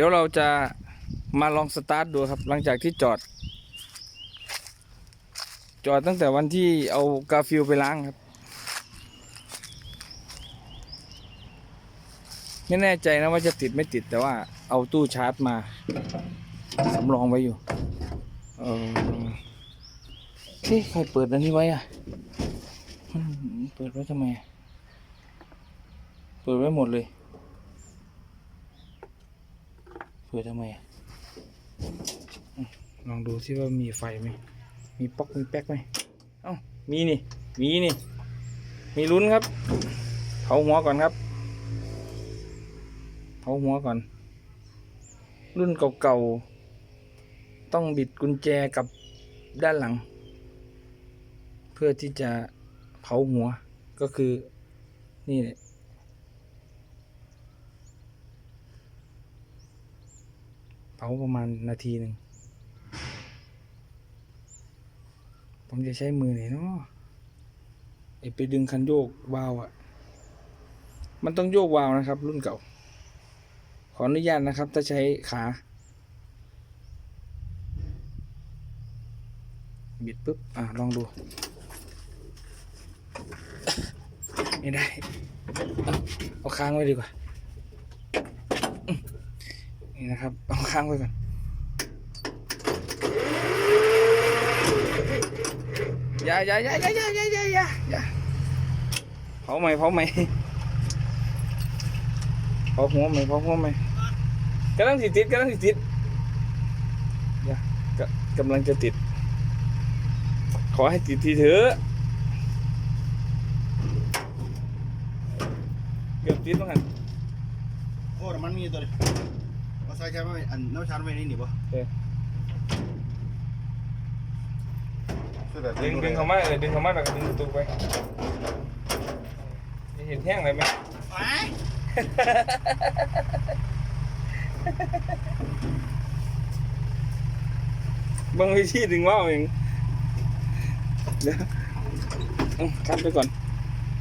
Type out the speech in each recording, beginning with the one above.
ดี๋ยวเราจะมาลองสตาร์ทดูครับ หลังจากที่จอด จอดตั้งแต่วันที่เอากาฟิลไปล้างครับ ไม่แน่ใจนะว่าจะติดไม่ติดแต่ว่าเอาตู้ชาร์จมา สำรองไว้อยู่ เออเฮ้ยใครเปิดอันนี้ไว้อะเปิดไว้ทำไม เปิดไว้หมดเลย เปิดทำไมอะอืมลองดูซิว่ามีไฟไหม มีป๊อกมีแป๊กไหมเอ้ามีนี่ มีนี่ มีลุ้นครับ เผาหัวก่อนครับ เผาหัวก่อน รุ่นเก่าๆ ต้องบิดกุญแจกับด้านหลัง เพื่อที่จะเผาหัวก็คือนี่แหละ เผาประมาณนาทีหนึ่ง ผมจะใช้มือไหนเนาะไอไปดึงคันโยกวาวอะ่ะ มันต้องโยกวาวนะครับ รุ่นเก่า ขออนุญาตนะครับ ถ้าใช้ขาบิดปุ๊บ อะลองดู ไม่ได้ เอาค้างไว้ดีกว่า นี่นะครับเอาค้างไว้ก่อนอย่าอย่าอย่าอย่าอย่าอย่าอย่าอย่าอย่าเผาไหมเผาไหมเผาหัวไหมเผาหัวไหมกำลังติดติดกำลังสิติดอย่ากกำลังจะติด ขอให้ติดทีเถอะเกือบติดแล้วกันโอ้แต่มันมีตัวนี้ว่าใส่ใช่ไหมอันน้ำชาร์จไว้นี่นี่ปะเออคือแบบดึงดึงเข้ามาเออดึงเข้ามาแล้วก็ดึงประตูไปจะเห็นแห้งเลยไหมไปบางวิธีดึงว่าวเองเดี๋ยวอืมคัดไปก่อน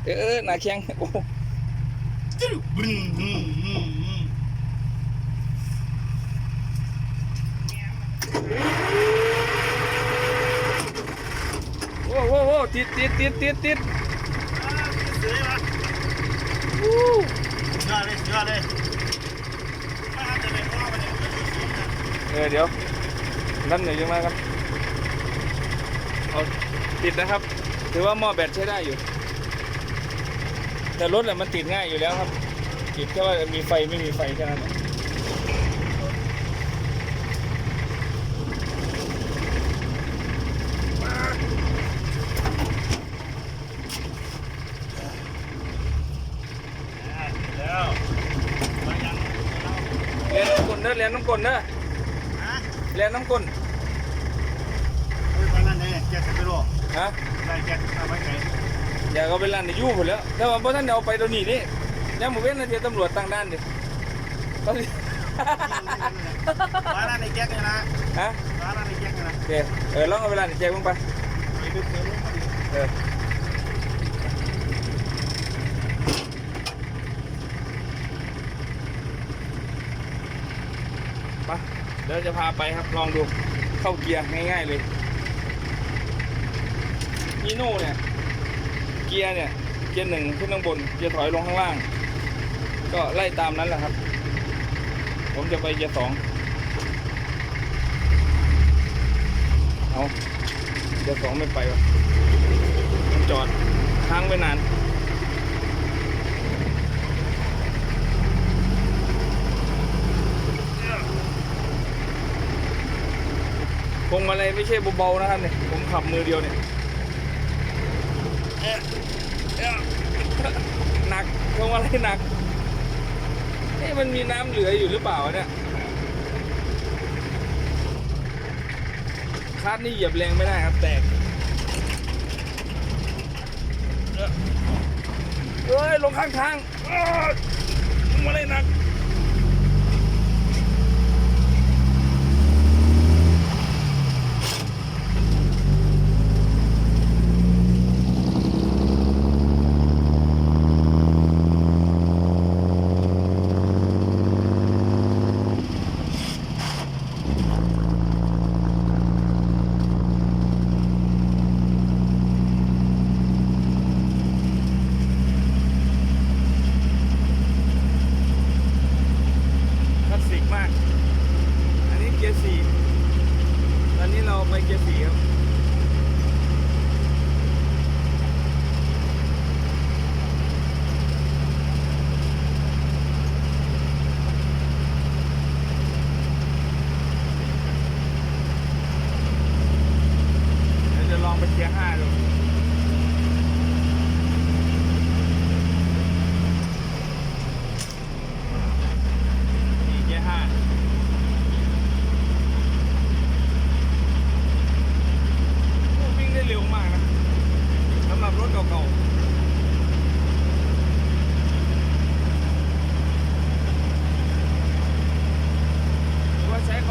เออเออหนาแข็งโอ้ จึ๊บบึ้มบึ้มบึ้มบึ้ม โอ้โหโอ้โหติดติดติดติดติดเสือมาอู้เสือเลยเสือเลยถ้าจะเป็นพ่อมันจะเป็นสูงนะเออเดี๋ยวนั่นหน่อยยังไงครับเอาติดนะครับ ถือว่าหม้อแบตใช้ได้อยู่ แต่รถแหละมันติดง่ายอยู่แล้วครับ ติดแค่ว่ามีไฟไม่มีไฟแค่นั้นแหละ เแล้วรียนน้ำกลนเด้อเรียนน้ำกลนเด้อฮะเรียนน้ำกลนเฮ้ยไปนั่นเนี่ยแจ็คไปโลฮะได้แจ็คทำไว้ไงอย่าเอาไปร้านในยู่ผลแล้วแต่ว่าพอท่านเอาไปตัวนี้นี่ยังหมู่เว้นนะเดี๋ยวตำรวจตั้งด้านดิตอนนี้ร้านในแจ็คเนี่ยนะฮะร้านในแจ็คเนี่ยนะโอเคเออลองเอาเวลาแจกมึงไปไปเสือลงมาดิเออมาเดี๋ยวจะพาไปครับลองดูเข้าเกียร์ง่ายๆเลยนีโน่เนี่ย เกียร์เนี่ย เกียร์หนึ่งขึ้นข้างบน เกียร์ถอยลงข้างล่าง ก็ไล่ตามนั้นแหละครับ ผมจะไปเกียร์สองเอา เกียร์สองไม่ไปวะมันจอดค้างไว้นานพวงมาลัยไม่ใช่เบาๆนะครับเนี่ยผมขับมือเดียวเนี่ยเอ๊ะเอ๊ะหนักพวงมาลัยหนักเอ๊ะมันมีน้ำเหลืออยู่หรือเปล่าเนี่ย คาดนี่เหยียบแรงไม่ได้ครับแตกเอ้ยลงข้างทางเอ้ยพวงมาลัยนัก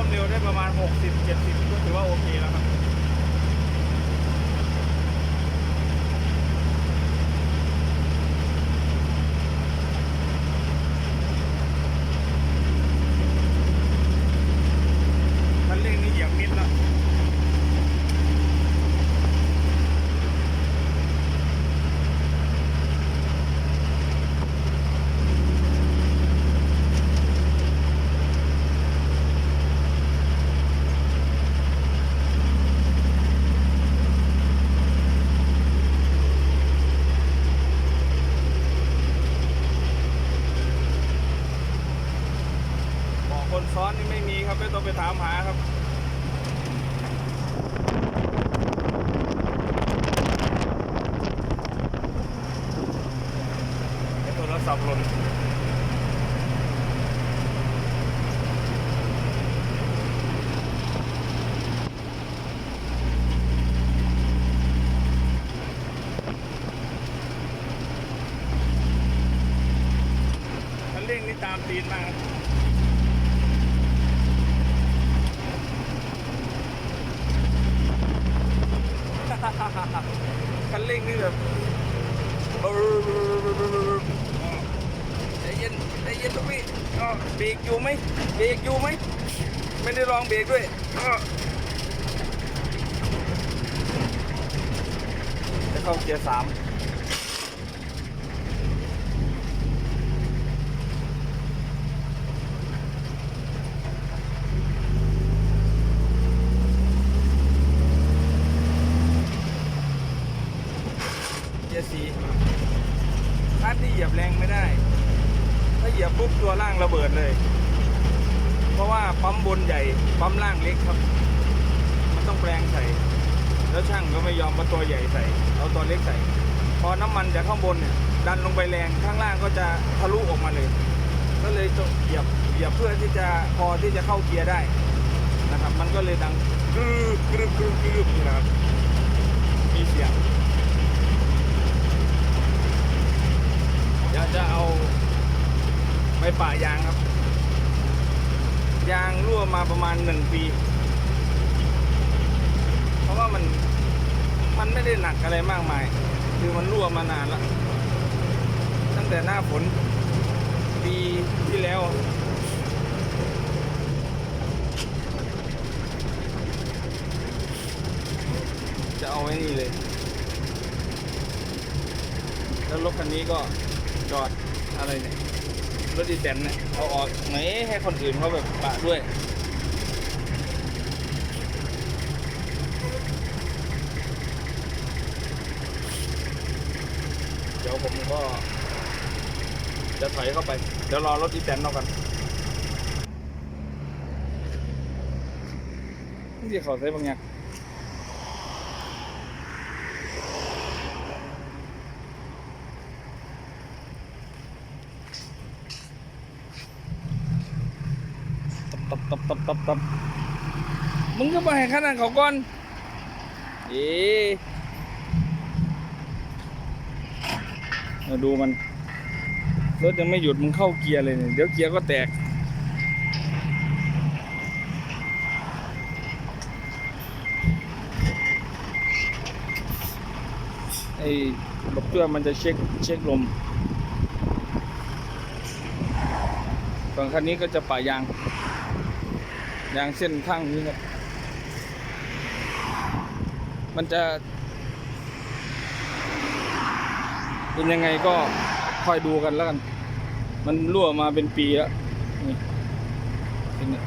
ความเร็วได้ประมาณ 60-70 ก็ถือว่าโอเคแล้วครับ ซ้อนนี่ไม่มีครับไม่ต้องไปถามหาครับ ให้โทรศัพท์หล่นคันเร่งนี่ตามตีนมากครับคั นี่แบบใจเย็นใจเย็นทุกพี่เบรกอยู่ไหมเบรกอยู่ไหมไม่ได้ลองเบรกด้วยอ้อจะเข้าเกียร์สามเกียร์สี่คันที่เหยียบแรงไม่ได้ ถ้าเหยียบปุ๊บตัวล่างระเบิดเลย เพราะว่าปั๊มบนใหญ่ ปั๊มล่างเล็กครับ มันต้องแปลงใส่ แล้วช่างก็ไม่ยอมมาตัวใหญ่ใส่ เอาตัวเล็กใส่ พอน้ำมันจากข้างบนเนี่ยดันลงไปแรงข้างล่างก็จะทะลุออกมาเลย ก็เลยต้องเหยียบเหยียบเพื่อที่จะพอที่จะเข้าเกียร์ได้นะครับ มันก็เลยดังกรึบกรึบกรึบกรึบนะครับมีเสียง เดี๋ยวจะเอาไปป่ายางครับ ยางรั่วมา ประมาณหนึ่งปี เพราะว่ามันมันไม่ได้หนักอะไรมากมาย คือมันรั่วมานานแล้วตั้งแต่หน้าฝนปีที่แล้วจะเอาไว้นี่เลย แล้วรถคันนี้ก็จอดอะไรเนี่ย รถดีแตนเนี่ย เอาออกไหนให้คนอื่นเขาแบบปะด้วย เดี๋ยว ผมก็จะถอยเข้าไป เดี๋ยวรอรถดีแตนเอากันนี่เขาใช้บางอย่างตับตับตับตับตับมึงก็มาให้ขนาดเขาก่อนเอ๊ มาดูมัน รถยังไม่หยุดมึงเข้าเกียร์เลยเนี่ยเดี๋ยวเกียร์ก็แตก ไอ้บักเตือมันจะเช็คเช็คลมส่วนคันนี้ก็จะป่ายาง ยางเส้นข้างนี้ครับ มันจะ เป็นยังไงก็คอยดูกันแล้วกัน มันรั่วมาเป็นปีแล้วนี่เป็นนี่ย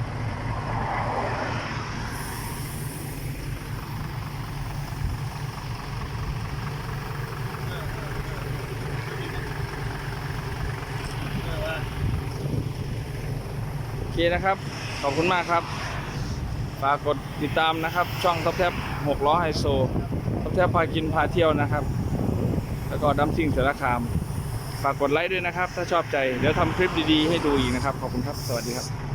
โอเคนะครับ ขอบคุณมากครับ ฝากกดติดตามนะครับ ช่องท็อปแท็บหกล้อไฮโซท็อปแท็บพากินพาเที่ยวนะครับ แล้วก็ดัมซิ่งสารคาม ฝากกดไลค์ด้วยนะครับ ถ้าชอบใจ เดี๋ยวทำคลิปดีๆ ให้ดูอีกนะครับ ขอบคุณครับ สวัสดีครับ